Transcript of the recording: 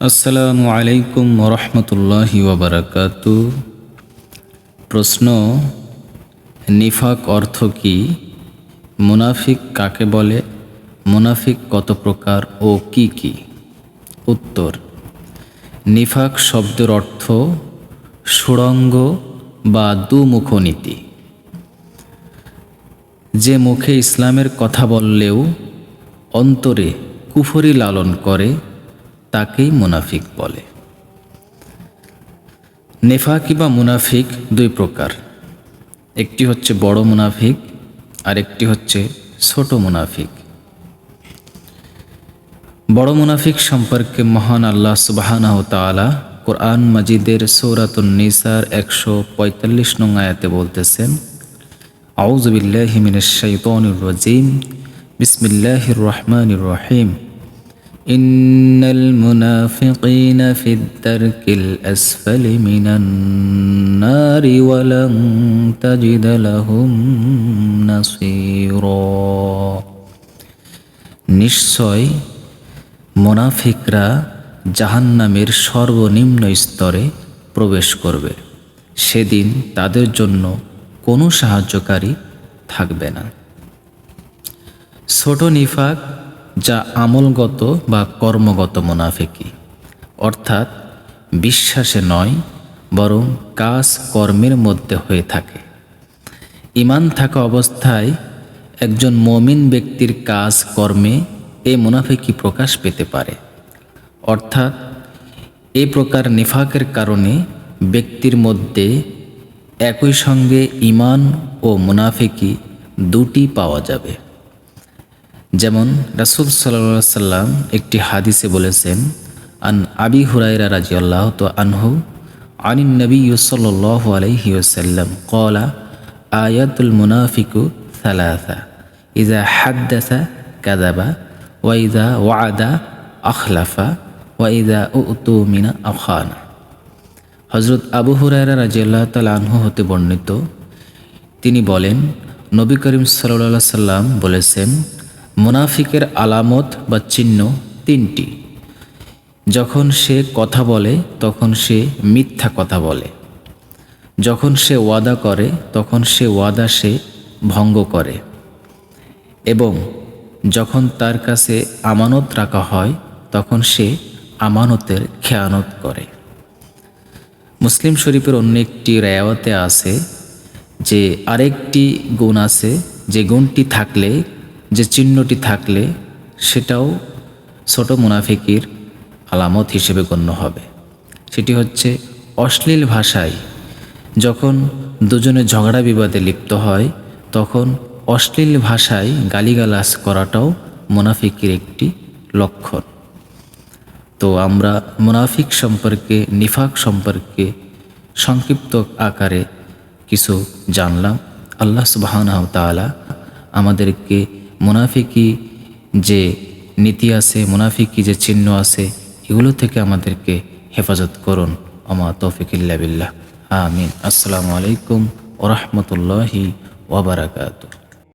আসসালামু আলাইকুম রহমতুল্লাহি ওবরাকাতু। প্রশ্ন, নিফাক অর্থ কি? মুনাফিক কাকে বলে? মুনাফিক কত প্রকার ও কি কি? উত্তর, নিফাক শব্দের অর্থ সুড়ঙ্গ বা দুমুখনীতি। যে মুখে ইসলামের কথা বললেও অন্তরে কুফরি লালন করে তাকেই মুনাফিক বলে। নেফাকি বা মুনাফিক দুই প্রকার। একটি হচ্ছে বড় মুনাফিক, আর একটি হচ্ছে ছোট মুনাফিক। বড় মুনাফিক সম্পর্কে মহান আল্লাহ সুবাহানাহ তালা কোরআন মাজিদের সৌরাতুন নিসার একশো পঁয়তাল্লিশ নং বলতেছেন আউজবিল্লাহিমিনের শৈতনুর বিসমিল্লাহির রহমানির রহিম। إن المنافقين في الدرك الأسفل من النار ولن تجد لهم نصيرا নিশ্চয় মোনাফিকরা জাহান্নামের সর্বনিম্ন স্তরে প্রবেশ করবে সেদিন তাদের জন্য কোনো সাহায্যকারী থাকবে না ছোট নিফাক যা আমলগত বা কর্মগত মুনাফিকি অর্থাৎ বিশ্বাসে নয়, বরং কাজ কর্মের মধ্যে হয়ে থাকে। ইমান থাকা অবস্থায় একজন মমিন ব্যক্তির কাজ কর্মে এ মুনাফেকি প্রকাশ পেতে পারে। অর্থাৎ এ প্রকার নিফাকের কারণে ব্যক্তির মধ্যে একই সঙ্গে ইমান ও মুনাফিকি দুটি পাওয়া যাবে। যেমন রাসুল সাল্লা সাল্লাম একটি হাদিসে বলেছেন, আন আবি হুরাইরা রাজি আল্লাহ তো আনহু, আনিন নবী সাল্লাহ আলহি ওসাল্লাম কলা আয়াতুল মুনাফিকু সালাসা ইজা হাদ্দাসা কাদাবা ওয়াইদা ওয়াদা আখলাফা ওয়াইদা উতু মিনা আখানা। হজরত আবু হুরায়রা রাজি আল্লাহ তাল আনহু হতে বর্ণিত, তিনি বলেন, নবী করিম সাল্লা সাল্লাম বলেছেন মুনাফিকের আলামত বা চিহ্ন তিনটি। যখন সে কথা বলে, তখন সে মিথ্যা কথা বলে। যখন সে ওয়াদা করে, তখন সে ওয়াদা সে ভঙ্গ করে। এবং যখন তার কাছে আমানত রাখা হয়, তখন সে আমানতের খেয়ানত করে। মুসলিম শরীফের অন্য একটি রেয়াওয়াতে আছে যে, আরেকটি গুণ আছে যে, গুণটি থাকলে যে চিহ্নটি থাকলে সেটাও ছোট মুনাফিকির আলামত হিসেবে গণ্য হবে। সেটি হচ্ছে অশ্লীল ভাষায়। যখন দুজনে ঝগড়া বিবাদে লিপ্ত হয়, তখন অশ্লীল ভাষায় গালিগালাজ করাটাও মুনাফিকের একটি লক্ষণ। তো আমরা মুনাফিক সম্পর্কে, নিফাক সম্পর্কে সংক্ষিপ্ত আকারে কিছু জানলাম। আল্লাহ সুবাহান তালা আমাদেরকে মুনাফিকি যে নীতি আছে, মুনাফিকি যে চিহ্ন আছে, এগুলো থেকে আমাদেরকে হেফাজত করুন। আমা তৌফিকিল্লা বিল্লাহ। আমিন। আসসালামু আলাইকুম ওরহমতুল্লাহি ওবরাকাতু